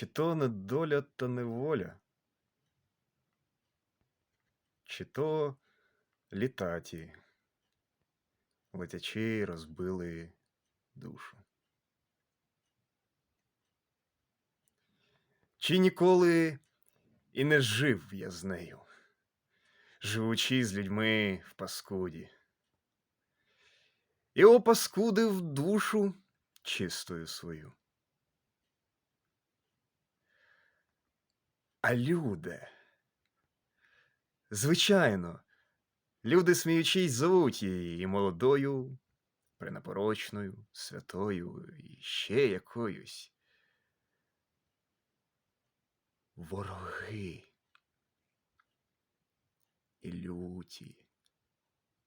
Чи то не доля та неволя? Чи то літаті, летячи розбили душу? Чи ніколи і не жив я з нею, живучи з людьми в паскуді? І опаскудив душу чистою свою. А люди, звичайно, люди, сміючись, зовуть її і молодою, пренапорочною, святою і ще якоюсь. Вороги. І люті,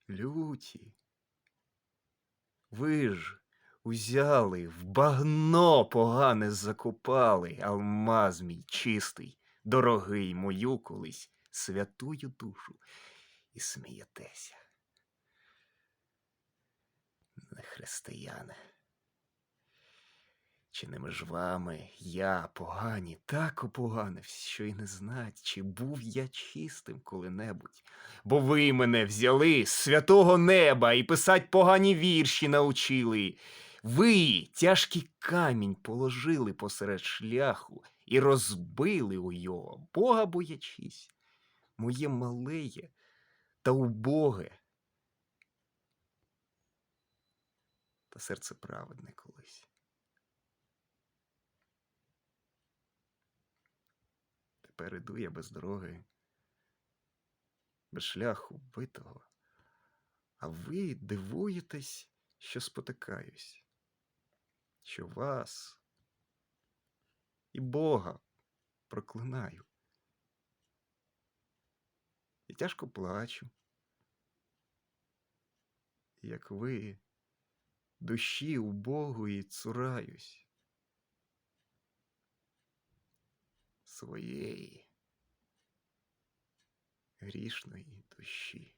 люті. Ви ж узяли, в багно погане закопали, алмаз мій чистий, дорогий мою колись святую душу і смієтеся. Не християни. Чи не між вами я погані, так опоганився, що й не знать, чи був я чистим коли-небудь, бо ви мене взяли з святого неба і писать погані вірші научили. Ви тяжкий камінь положили посеред шляху і розбили у його, Бога боячись, моє малеє та убоге. Та серце праведне колись. Тепер іду я без дороги, без шляху битого, а ви дивуєтесь, що спотикаюсь, що вас і Бога проклинаю. І тяжко плачу, як ви душі убогої цураюсь. своєї грішної душі.